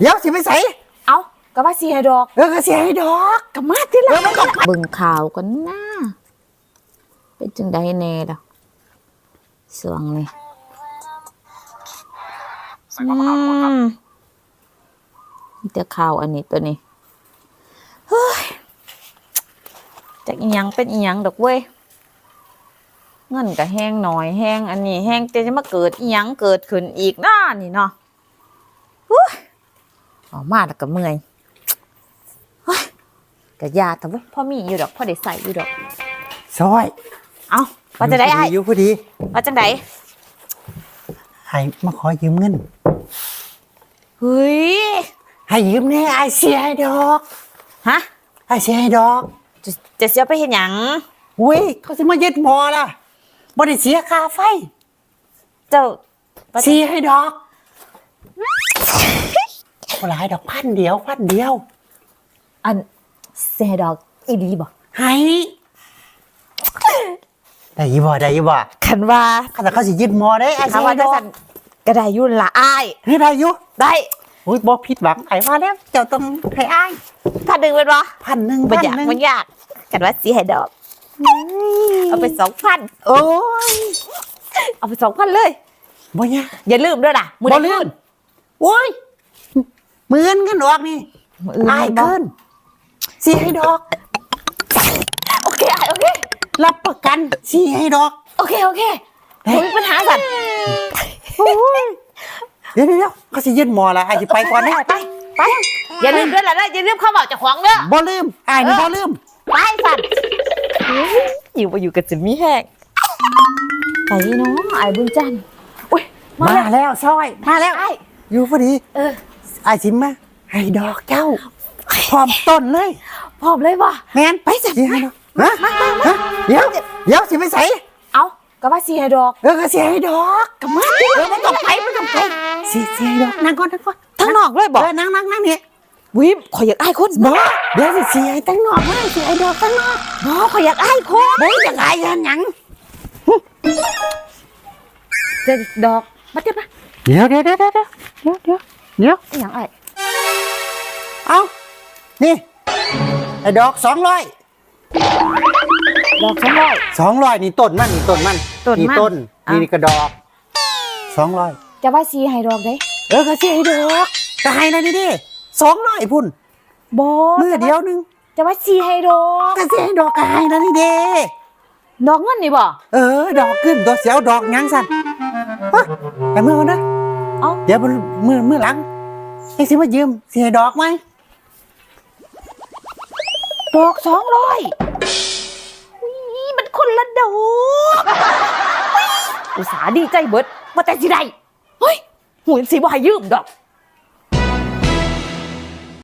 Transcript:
เดี๋ยวสิไปใส่เอ้าก็ว่าสิให้ดอกเออก็เสียให้ดอกก็มาที่หเอละอมันต้องเบิ่งข่าวกันนะเป็นจังไดแน่ดอกสวงนี่อืมมีแต่ข่าวอันนี้ตัวนี้เฮ้ยจากอีหยังเป็นอีหยังดอกเว้ยเงินก็แห้งหน่อยแห้งอันนี้แห้งแต่จะมาเกิดอีหยังเกิดขึ้นอีกน้านี่เนาะเฮ้ย ออกมาแล้วก็เมื่อยกะยาแต่ว่าพ่อมีอยู่ดอกพ่อได้ใส่อยู่ดอกซอยเอาว่าจะได้ไอ้อยู่พอดีว่าจังไดให้มาขอยืมเงินเฮ้ยให้ยืมแน่ไอายเสียให้ดอกฮะไอายเสียให้ดอกจะจะเสียไปเห็นหยังอุ้ยเขาสิมายึดหมอล่ะบ่ได้เสียค่าไฟ เจ้าว่าจะเสียให้ดอกบ่ หลายดอกพันเดียวพันเดียว อันเสียดอกอีดีบ่ให้ได้ยี่บ่ได้ยี่บ่คันว่าข้าแต่เขาสิยึดหมอได้ไอ้ถ้าเสียว่าให้ดจะอกสั่นก็ได้อยุ่นละอ้ายเฮ้ยได้อยู่ได้อุ้ยบ่ผิดหวังไอ้ว่าแล้วเจ้าต้องให้อ้ายถ้าดึงเป็นบ่พันหนึ่งบ่พันอยากหนึ่งบ่อยากกันว่าเสียดอกเอาไปสองพันโอ้ยเอาไปสองพันเลยบ่ยากอย่าลืมด้วยนะมือบ่ใดลื่ขึ้นโอ้ย หมื่นกันดอกนี่มืออื่นอายบ่เกินเสียให้ดอก โอเคอ้ายโอเค รับประกันเสียให้ดอก โอเคโอเคผมมีปัญหาสันโอ้ยเดี๋ยวเดี๋ยวเดี๋ยวเขาสิยึดหมอละไอ้สิไปก่อนนะไปไปอย่าลืมด้วยล่ะนะอย่าลืมเข้าบอกเจ้าของเด้อบ่ลืมไอ้นี่บ่ลืมไปสันอยู่ไปอยู่กับจิมมี่แหกไปเนาะไอ้บุญจันทร์อุ้ยมามาแล้วแล้วซอย มาแล้วไอ้อยู่พอดีเออ ไอ้สิมาให้ดอกเจ้าพร้อมต้นเลยพร้อมเลยว่ะแมนไปสิให้ดอกฮะฮะเดี๋ยวเดี๋ยวสิไปใส่เอาก็ว่าสีให้ดอกเออก็เสียให้ดอกกลับมาเออมันต้องไปมันต้องไปเสียเสียให้ดอกนั่งก่อนนั่งก่อนทั้งนอกเลยบอกเออนั่งนั่งนั่งเนี่ยวิมขอยอยากไอ้คนบ่เดี๋ยวสิเสียให้ตั้งนอกมาเสียให้ดอกตั้งนอกบอขอยอยากไอ้คนบ่อยากอายยันหยังเจะดอกมาเจ็บปะเดี๋ยวเดี๋ยวเดี๋ยวเดี๋ยวเดี๋ยวเดี๋ยว เดี๋ยวไอ้หยังไอ้เอานี่ไอ้ดอกสองร้อยดอกสองร้อย สองร้อยนี่ต้นมันนี่ต้นมันต้นมันต้นอะ นี่กระดอกสองร้อยจะว่าสีให้ดอกได้เออก็เสียให้ดอกก็ให้นะนี่ดิสองร้อยพุ่นบอมือเดียวหนึงจะว่าสีให้ดอกก็เสียให้ดอกก็ให้นะนี่เด้ดอกเงินนี่บ่เออ ดอกขึ้นตัวเสียวดอกหยังสั่นฮะไปมือมันนะ เดี๋ยวเมื่อเมื่อหลังไอ้สิมายืมเสียดอกไหมดอกสองร้อยนี่มันคนละดอกอุตสาห์ดีใจเบิดมาแต่สิได้เฮ้ยหูยสีบ่ให้ยืมดอก